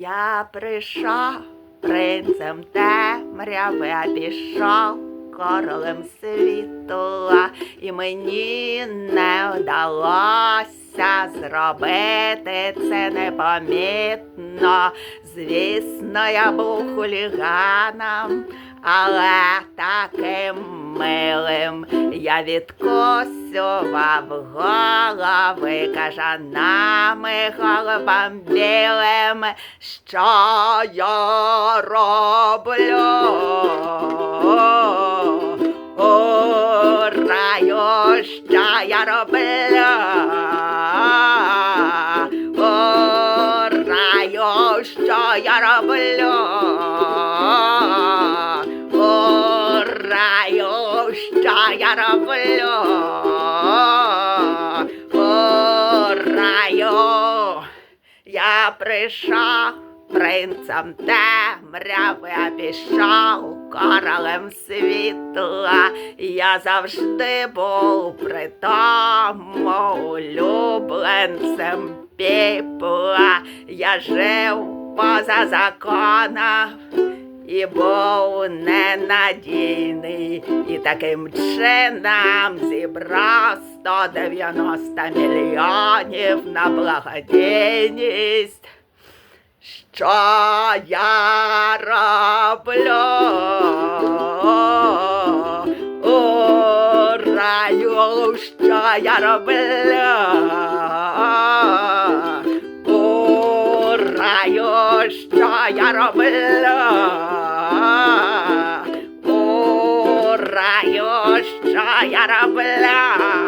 Я прийшов принцем темряви, а пішов королем світу, і мені не вдалося зробити це непомітно. Звісно, я був хуліганом, але таким милим я відкусував голови кажанами голубам білим, що я роблю. О, що я роблю. О, що я роблю. Що я роблю. О, я прийшов принцем темряви, а пішов королем світу. Я завжди був при тому улюбленцем піпла. Я жив поза законом і був ненадійний, і таким чином зібрав 190 мільйонів на благодійність. Що я роблю? О, раю, що я роблю? Що я робила, О, раю, що я роблю?